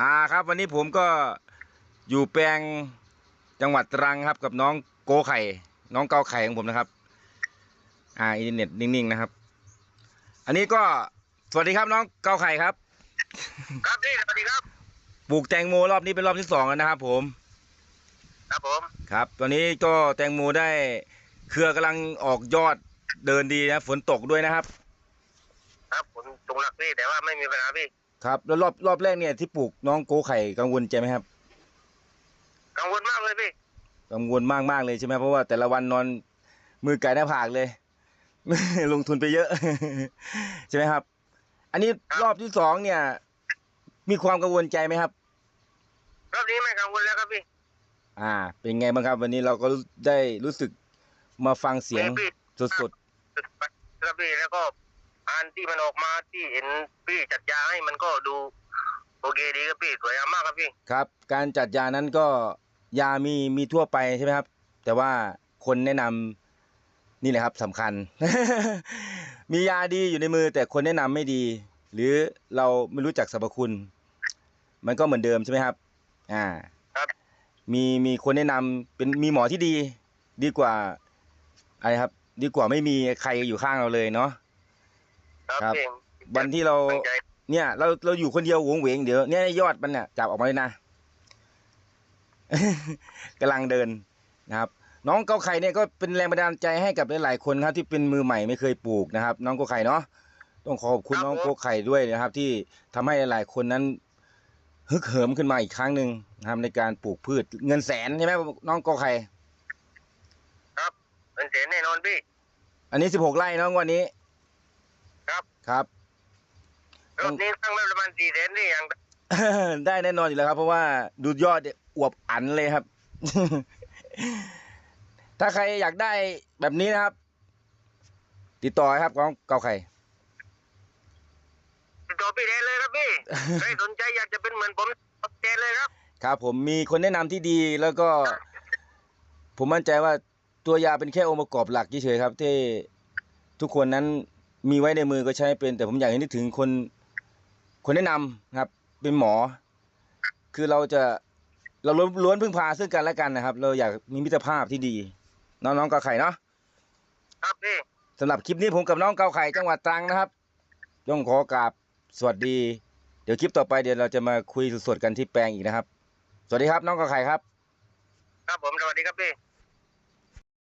อ่าครับวันนี้ผมก็อยู่แปลงจังหวัดตรังครับ กับน้องโกไข่ น้องเกาไข่ของผมนะครับ อ่าอินเทอร์เน็ตนิ่งๆนะครับ อันนี้ก็สวัสดีครับน้องเกาไข่ครับ ครับพี่สวัสดีครับปลูกแตงโมรอบนี้เป็นรอบที่สองแล้วนะครับ ผม ครับผมครับ ตอนนี้ก็แตงโมได้เครือกำลังออกยอดเดินดีนะฝนตกด้วยนะครับ ครับผมตรงหลักพี่แต่ว่าไม่มีปัญหาพี่ ครับ แล้วรอบรอบแรกเนี่ยที่ปลูกน้องโกไข่กังวลใจไหมครับ กังวลมากเลยพี่กังวลมากมากๆเลยใช่ไหมเพราะว่าแต่ละวันนอนมือไก่หน้าผากเลย ลงทุนไปเยอะ ใช่ไหมครับ อันนี้รอบที่สองเนี่ย มีความกังวลใจไหมครับ รอบนี้ไม่กังวลแล้วครับพี่ อ่า เป็นไงบ้างครับ วันนี้เราก็ได้รู้สึกมาฟังเสียงมีพี่สดครับพี่แล้วก็ อันที่มันออกมาที่เห็นพี่จัดยาให้มันก็ดูโอเคดีครับพี่สวยงามมากครับพี่ๆครับ การจัดยานั้นก็ยามีมีทั่วไปใช่ไหมครับ แต่ว่าคนแนะนำนี่แหละครับสำคัญ มียาดีอยู่ในมือ แต่คนแนะนำไม่ดี หรือเราไม่รู้จักสรรพคุณ มันก็เหมือนเดิมใช่ไหมครับ อ่าครับ มีมีคนแนะนำเป็นมีหมอที่ดี ดีกว่าอะไรครับ ดีกว่าไม่มีใครอยู่ข้างเราเลยเนาะ ครับครับพี่วันที่เราตั้งใจเนี่ยเราเราอยู่คนเดียวหวงเหวงเดี๋ยวเนี่ยยอดมันเนี่ยจับออกมาเลยนะกำลังเดินนะครับ น้องเกาไข่เนี่ยก็เป็นแรงบันดาลใจให้กับหลายๆคนครับที่เป็นมือใหม่ไม่เคยปลูกนะครับ น้องเกาไข่เนาะต้องขอบคุณน้องเกาไข่ด้วยนะครับ ที่ทำให้หลายๆคนนั้นฮึกเหิมขึ้นมาอีกครั้งหนึ่งนะครับในการปลูกพืชเงินแสนใช่ไหมน้องเกาไข่เป็นเสียแน่นอนพี่ อันนี้สิบหกไร่น้องวันนี้ ครับครับรอบนี้ตั้งไว้ประมาณสี่แสนนี่อย่างได้แน่นอนอยู่แล้วครับ เพราะว่าดูยอดเนี่ยอวบอันเลยครับ ถ้าใครอยากได้แบบนี้นะครับ ติดต่อครับของเกาไข่ ติดต่อพี่แดนเลยครับพี่ ใครสนใจอยากจะเป็นเหมือนผมแดนเลยครับ ครับผมมีคนแนะนำที่ดีแล้วก็ ผมมั่นใจว่าตัวยาเป็นแค่องค์ประกอบหลักเฉยๆครับ ที่ทุกคนนั้น มีไว้ในมือก็ใช้เป็น แต่ผมอยากให้นึกถึงคนคนแนะนำครับ เป็นหมอ คือเราจะเราล้วนล้วนพึ่งพาซึ่งกันและกันนะครับ เราอยากมีมิตรภาพที่ดี น้องๆเกาไข่เนาะครับพี่สำหรับคลิปนี้ผมกับน้องเกาไข่จังหวัดตรังนะครับต้องขอกราบสวัสดี เดี๋ยวคลิปต่อไปเดี๋ยวเราจะมาคุยสดๆกันที่แปลงอีกนะครับ สวัสดีครับน้องเกาไข่ครับ ครับผมสวัสดีครับพี่